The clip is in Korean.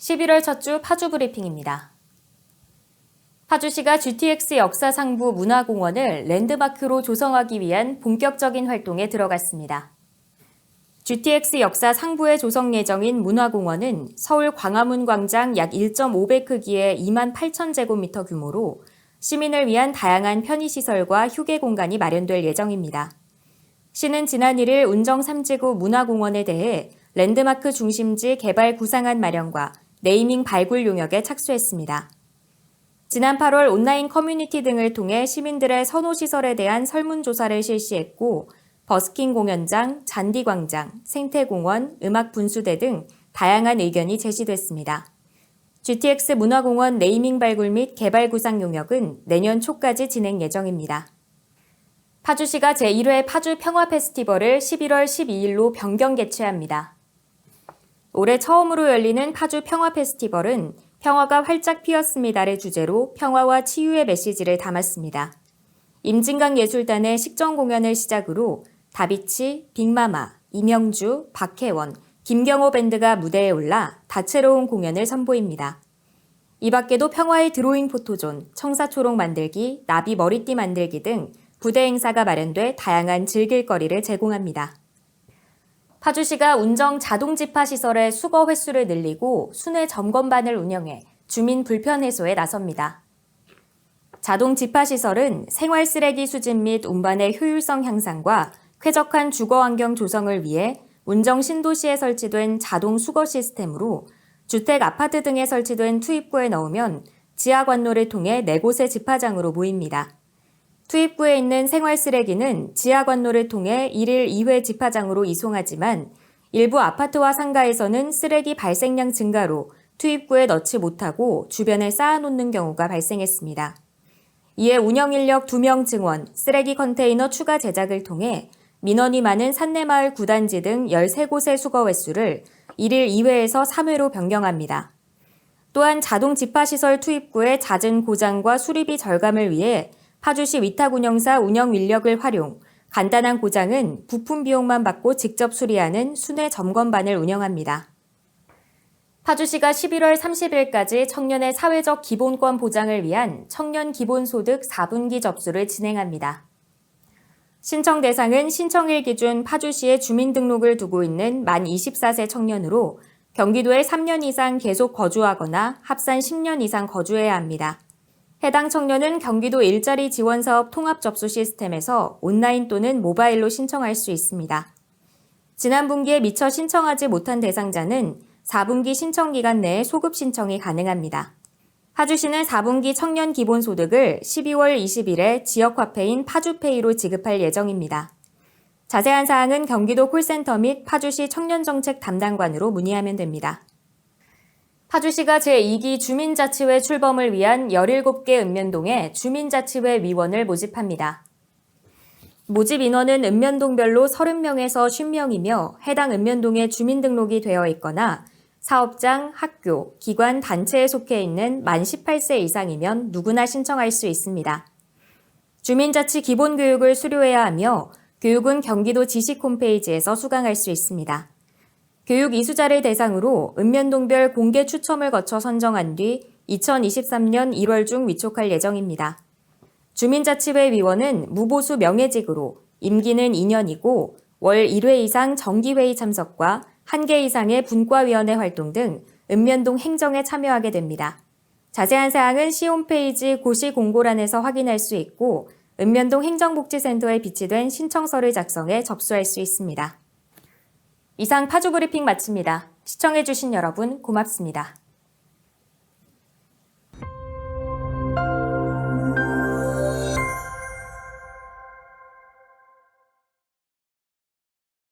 11월 첫 주 파주 브리핑입니다. 파주시가 GTX 역사 상부 문화공원을 랜드마크로 조성하기 위한 본격적인 활동에 들어갔습니다. GTX 역사 상부에 조성 예정인 문화공원은 서울 광화문 광장 약 1.5배 크기의 2만 8천 제곱미터 규모로 시민을 위한 다양한 편의시설과 휴게 공간이 마련될 예정입니다. 시는 지난 1일 운정 3지구 문화공원에 대해 랜드마크 중심지 개발 구상안 마련과 네이밍 발굴 용역에 착수했습니다. 지난 8월 온라인 커뮤니티 등을 통해 시민들의 선호시설에 대한 설문조사를 실시했고 버스킹 공연장, 잔디광장, 생태공원, 음악분수대 등 다양한 의견이 제시됐습니다. GTX 문화공원 네이밍 발굴 및 개발 구상 용역은 내년 초까지 진행 예정입니다. 파주시가 제1회 파주 평화 페스티벌을 11월 12일로 변경 개최합니다. 올해 처음으로 열리는 파주 평화 페스티벌은 평화가 활짝 피었습니다를 주제로 평화와 치유의 메시지를 담았습니다. 임진강 예술단의 식전 공연을 시작으로 다비치, 빅마마, 이명주, 박혜원, 김경호 밴드가 무대에 올라 다채로운 공연을 선보입니다. 이 밖에도 평화의 드로잉 포토존, 청사초록 만들기, 나비 머리띠 만들기 등 부대 행사가 마련돼 다양한 즐길 거리를 제공합니다. 파주시가 운정 자동 집화 시설의 수거 횟수를 늘리고 순회 점검반을 운영해 주민 불편 해소에 나섭니다. 자동 집화 시설은 생활 쓰레기 수집 및 운반의 효율성 향상과 쾌적한 주거 환경 조성을 위해 운정 신도시에 설치된 자동 수거 시스템으로 주택, 아파트 등에 설치된 투입구에 넣으면 지하 관로를 통해 네 곳의 집화장으로 모입니다. 투입구에 있는 생활 쓰레기는 지하 관로를 통해 1일 2회 집화장으로 이송하지만 일부 아파트와 상가에서는 쓰레기 발생량 증가로 투입구에 넣지 못하고 주변에 쌓아놓는 경우가 발생했습니다. 이에 운영 인력 2명 증원, 쓰레기 컨테이너 추가 제작을 통해 민원이 많은 산내마을 구단지 등 13곳의 수거 횟수를 1일 2회에서 3회로 변경합니다. 또한 자동 집화시설 투입구의 잦은 고장과 수리비 절감을 위해 파주시 위탁운영사 운영 인력을 활용, 간단한 고장은 부품 비용만 받고 직접 수리하는 순회 점검반을 운영합니다. 파주시가 11월 30일까지 청년의 사회적 기본권 보장을 위한 청년 기본소득 4분기 접수를 진행합니다. 신청 대상은 신청일 기준 파주시에 주민등록을 두고 있는 만 24세 청년으로 경기도에 3년 이상 계속 거주하거나 합산 10년 이상 거주해야 합니다. 해당 청년은 경기도 일자리 지원 사업 통합 접수 시스템에서 온라인 또는 모바일로 신청할 수 있습니다. 지난 분기에 미처 신청하지 못한 대상자는 4분기 신청 기간 내에 소급 신청이 가능합니다. 파주시는 4분기 청년 기본소득을 12월 20일에 지역화폐인 파주페이로 지급할 예정입니다. 자세한 사항은 경기도 콜센터 및 파주시 청년정책 담당관으로 문의하면 됩니다. 파주시가 제2기 주민자치회 출범을 위한 17개 읍면동에 주민자치회 위원을 모집합니다. 모집 인원은 읍면동별로 30명에서 50명이며 해당 읍면동에 주민등록이 되어 있거나 사업장, 학교, 기관, 단체에 속해 있는 만 18세 이상이면 누구나 신청할 수 있습니다. 주민자치 기본교육을 수료해야 하며 교육은 경기도 지식 홈페이지에서 수강할 수 있습니다. 교육 이수자를 대상으로 읍면동별 공개 추첨을 거쳐 선정한 뒤 2023년 1월 중 위촉할 예정입니다. 주민자치회 위원은 무보수 명예직으로 임기는 2년이고 월 1회 이상 정기회의 참석과 1개 이상의 분과위원회 활동 등 읍면동 행정에 참여하게 됩니다. 자세한 사항은 시 홈페이지 고시 공고란에서 확인할 수 있고 읍면동 행정복지센터에 비치된 신청서를 작성해 접수할 수 있습니다. 이상 파주 브리핑 마칩니다. 시청해주신 여러분 고맙습니다.